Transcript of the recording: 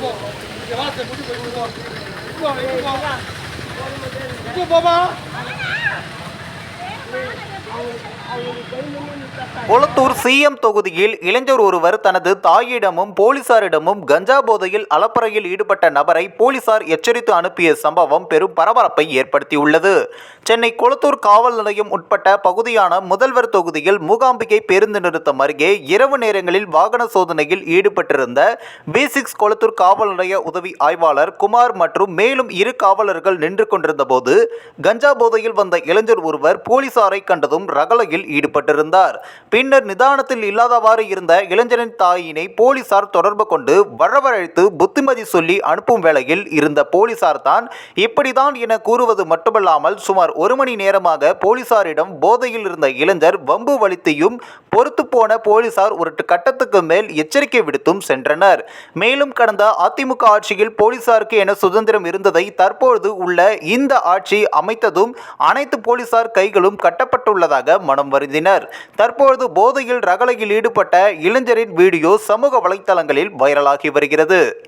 இப்போ இப்போ இப்போ போமா Kolathur CM தொகுதியில் இளைஞர் ஒருவர் தனது தாயிடமும் போலீசாரிடமும் கஞ்சா போதையில் அலப்பறையில் ஈடுபட்ட நபரை போலீசார் எச்சரித்து அனுப்பிய சம்பவம் பெரும் பரபரப்பை ஏற்படுத்தியுள்ளது. சென்னை கொளத்தூர் காவல் நிலையம் உட்பட்ட பகுதியான முதல்வர் தொகுதியில் மூகாம்பிகை பேருந்து நிறுத்தம் அருகே இரவு நேரங்களில் வாகன சோதனையில் ஈடுபட்டிருந்த பி சிக்ஸ் கொளத்தூர் காவல் நிலைய உதவி ஆய்வாளர் குமார் மற்றும் மேலும் இரு காவலர்கள் நின்று கொண்டிருந்த போது கஞ்சா போதையில் வந்த இளைஞர் ஒருவர் போலீசாரை கண்டதும் ரகளையில் ஈடுபட்டிருந்தார். பின்னர் நிதானத்தில் இல்லாதவாறு இருந்த இளைஞரின் தாயினை போலீசார் தொடர்பு கொண்டு வரவழைத்து புத்திமதி சொல்லி அனுப்பும் வேளையில் இருந்த போலீசார் தான் இப்படிதான் என கூறுவது மட்டுமல்லாமல் சுமார் ஒரு மணி நேரமாக போலீசாரிடம் போதையில் இருந்த இளைஞர் வம்பு வலித்தையும் பொறுத்து போன போலீசார் ஒரு கட்டத்துக்கு மேல் எச்சரிக்கை விடுத்தும் சென்றனர். மேலும் கடந்த அதிமுக ஆட்சியில் போலீசாருக்கு என சுதந்திரம் இருந்ததை தற்பொழுது உள்ள இந்த ஆட்சி அமைத்ததும் அனைத்து போலீசார் கைகளும் கட்டப்பட்டுள்ளதாக மனம் வருந்தினர். தற்பொழுது போதையில் ரகளையில் ஈடுபட்ட இளைஞரின் வீடியோ சமூக வலைத்தளங்களில் வைரலாகி வருகிறது.